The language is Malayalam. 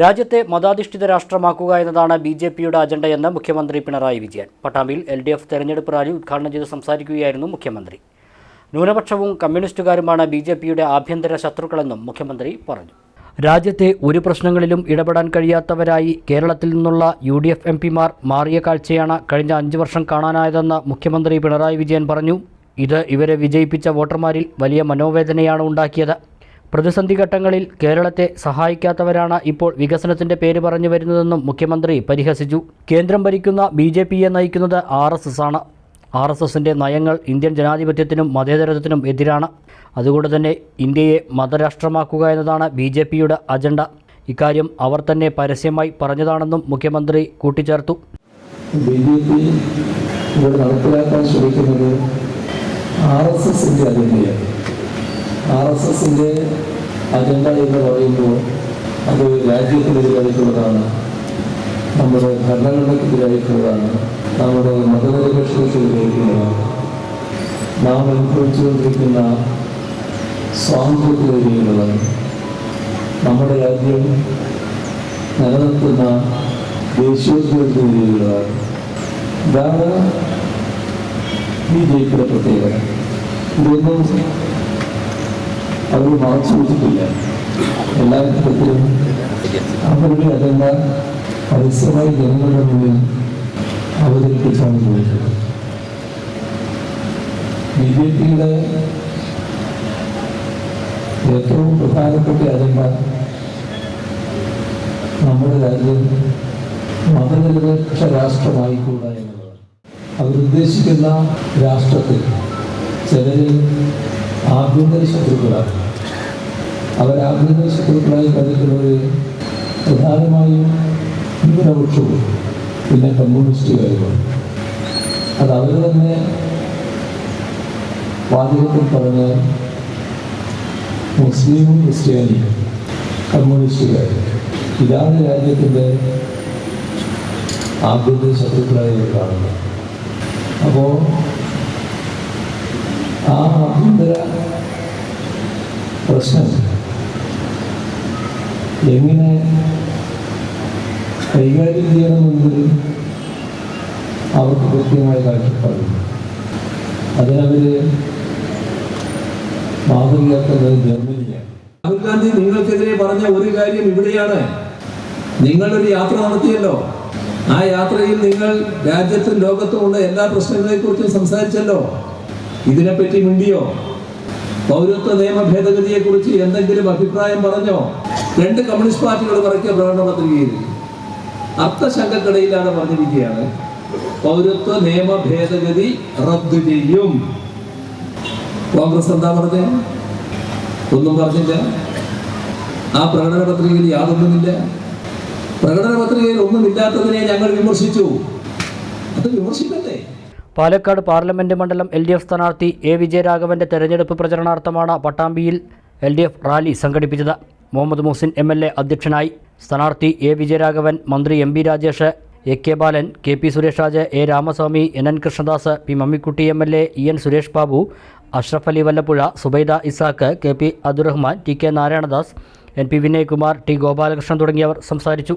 രാജ്യത്തെ മതാധിഷ്ഠിത രാഷ്ട്രമാക്കുക എന്നതാണ് ബി ജെ പിയുടെ അജണ്ടയെന്ന് മുഖ്യമന്ത്രി പിണറായി വിജയൻ. പട്ടാമ്പിയിൽ എൽ ഡി എഫ് തെരഞ്ഞെടുപ്പ് റാലി ഉദ്ഘാടനം ചെയ്ത് സംസാരിക്കുകയായിരുന്നു മുഖ്യമന്ത്രി. ന്യൂനപക്ഷവും കമ്മ്യൂണിസ്റ്റുകാരുമാണ് ബി ജെ പിയുടെ ആഭ്യന്തര ശത്രുക്കളെന്നും മുഖ്യമന്ത്രി പറഞ്ഞു. രാജ്യത്തെ ഒരു പ്രശ്നങ്ങളിലും ഇടപെടാൻ കഴിയാത്തവരായി കേരളത്തിൽ നിന്നുള്ള യു ഡി എഫ് എം പിമാർ മാറിയ കാഴ്ചയാണ് കഴിഞ്ഞ അഞ്ച് വർഷം കാണാനായതെന്ന് മുഖ്യമന്ത്രി പിണറായി വിജയൻ പറഞ്ഞു. ഇത് ഇവരെ വിജയിപ്പിച്ച വോട്ടർമാരിൽ വലിയ മനോവേദനയാണ് ഉണ്ടാക്കിയത്. പ്രതിസന്ധി ഘട്ടങ്ങളിൽ കേരളത്തെ സഹായിക്കാത്തവരാണ് ഇപ്പോൾ വികസനത്തിന്റെ പേര് പറഞ്ഞു വരുന്നതെന്നും മുഖ്യമന്ത്രി പരിഹസിച്ചു. കേന്ദ്രം ഭരിക്കുന്ന ബി ജെ പിയെ നയിക്കുന്നത് ആർ എസ് എസ് ആണ്. ആർ എസ് എസിന്റെ നയങ്ങൾ ഇന്ത്യൻ ജനാധിപത്യത്തിനും മതേതരത്വത്തിനും എതിരാണ്. അതുകൊണ്ട് തന്നെ ഇന്ത്യയെ മതരാഷ്ട്രമാക്കുക എന്നതാണ് ബി ജെ പിയുടെ അജണ്ട. ഇക്കാര്യം അവർ തന്നെ പരസ്യമായി പറഞ്ഞതാണെന്നും മുഖ്യമന്ത്രി കൂട്ടിച്ചേർത്തു. നടപ്പിലാക്കാൻ ശ്രമിക്കുന്നത് ആർ എസ് എസിന്റെ അജണ്ട എന്ന് പറയുമ്പോൾ അത് രാജ്യത്തിനെതിരായിട്ടുള്ളതാണ്. നമ്മുടെ ഭരണഘടനയ്ക്കെതിരായിട്ടുള്ളതാണ്. നമ്മുടെ മതനിരപേക്ഷതയ്ക്കെതിരായിട്ടുള്ളതാണ് നാം അനുഭവിച്ചുകൊണ്ടിരിക്കുന്ന സ്വാതന്ത്ര്യത്തിനെതിരെയുള്ളതാണ് നമ്മുടെ രാജ്യം നിലനിർത്തുന്ന ദേശീയോദ്യോഗത്തിനെതിരെയുള്ളതാണ് ഇതാണ് ബി ജെ പിയുടെ പ്രത്യേകത. ഇതൊന്നും അവർ മറച്ചു വെച്ചിട്ടില്ല എല്ലാ വിധത്തിലും അവരുടെ അജണ്ട പരസ്യമായി ജനങ്ങളുടെ മുന്നിൽ അവതരിപ്പിച്ചാണ് പോയിട്ടുള്ളത് ബി ജെ പിയുടെ ഏറ്റവും പ്രധാനപ്പെട്ട അജണ്ട നമ്മുടെ രാജ്യം മതനിരപേക്ഷ രാഷ്ട്രമായിക്കൂടാ എന്നുള്ളതാണ്. അവരുദ്ദേശിക്കുന്ന രാഷ്ട്രത്തിൽ ചിലര് ആഭ്യന്തര ശത്രുക്കളാണ്. അവർ ആഭ്യന്തര ശത്രുക്കളായി കരുതുന്നത് പ്രധാനമായും ന്യൂനപക്ഷവും പിന്നെ കമ്മ്യൂണിസ്റ്റുകാരുമാണ്. അത് അവർ തന്നെ വാചകത്തിൽ പറഞ്ഞ മുസ്ലിമും ക്രിസ്ത്യാനിയും കമ്മ്യൂണിസ്റ്റുകാരും ഇതാണ് രാജ്യത്തിന്റെ ആഭ്യന്തര ശത്രുക്കളായി കാണുന്നത്. അപ്പോൾ ആ ആഭ്യന്തര പ്രശ്നം. എങ്ങനെ കൈകാര്യം ചെയ്യണമെന്നതിൽ അവർക്ക് കൃത്യമായ കാഴ്ചപ്പാടുണ്ട്. അതിനവര് മാതൃകയാക്കുന്നത് ജർമ്മനിയാണ് രാഹുൽ ഗാന്ധി നിങ്ങൾക്കെതിരെ പറഞ്ഞ ഒരു കാര്യം ഇവിടെയാണ്. നിങ്ങളൊരു യാത്ര നടത്തിയല്ലോ. ആ യാത്രയിൽ നിങ്ങൾ രാജ്യത്തും ലോകത്തുമുള്ള എല്ലാ പ്രശ്നങ്ങളെ കുറിച്ചും സംസാരിച്ചല്ലോ. ഇതിനെപ്പറ്റി മിണ്ടിയോ? പൗരത്വ നിയമ ഭേദഗതിയെ കുറിച്ച് എന്തെങ്കിലും അഭിപ്രായം പറഞ്ഞോ? രണ്ട് കമ്മ്യൂണിസ്റ്റ് പാർട്ടികൾ ഇറക്കിയ പ്രകടന പത്രികയിൽ അർത്ഥശങ്കക്കിടയിലാണ് പറഞ്ഞിരിക്കുകയാണ്. പൗരത്വ നിയമ ഭേദഗതി റദ്ദു ചെയ്യും. കോൺഗ്രസ് എന്താ പറഞ്ഞത് ഒന്നും പറഞ്ഞില്ല. ആ പ്രകടന പത്രികയിൽ യാതൊന്നുമില്ല. പ്രകടന പത്രികയിൽ ഒന്നുമില്ലാത്തതിനെ ഞങ്ങൾ വിമർശിച്ചു. അത് വിമർശിക്കട്ടെ പാലക്കാട് പാർലമെന്റ് മണ്ഡലം എൽ ഡി എഫ് സ്ഥാനാർത്ഥി എ വിജയരാഘവന്റെ തെരഞ്ഞെടുപ്പ് പ്രചരണാർത്ഥമാണ് പട്ടാമ്പിയിൽ എൽ ഡി എഫ് റാലി സംഘടിപ്പിച്ചത്. Muhammad Muhsin M L A അധ്യക്ഷനായി സ്ഥാനാർത്ഥി എ വിജയരാഘവൻ മന്ത്രി M B Rajesh A K Balan K P Suresh Raj A Ramaswamy N N Krishnadas P Mammikutty M L A E N Suresh Babu Ashraf Ali Vallappuzha Subaida Isaq K P Abdurahman T K Narayanadas N P Vinaykumar T Gopalakrishnan തുടങ്ങിയവർ സംസാരിച്ചു.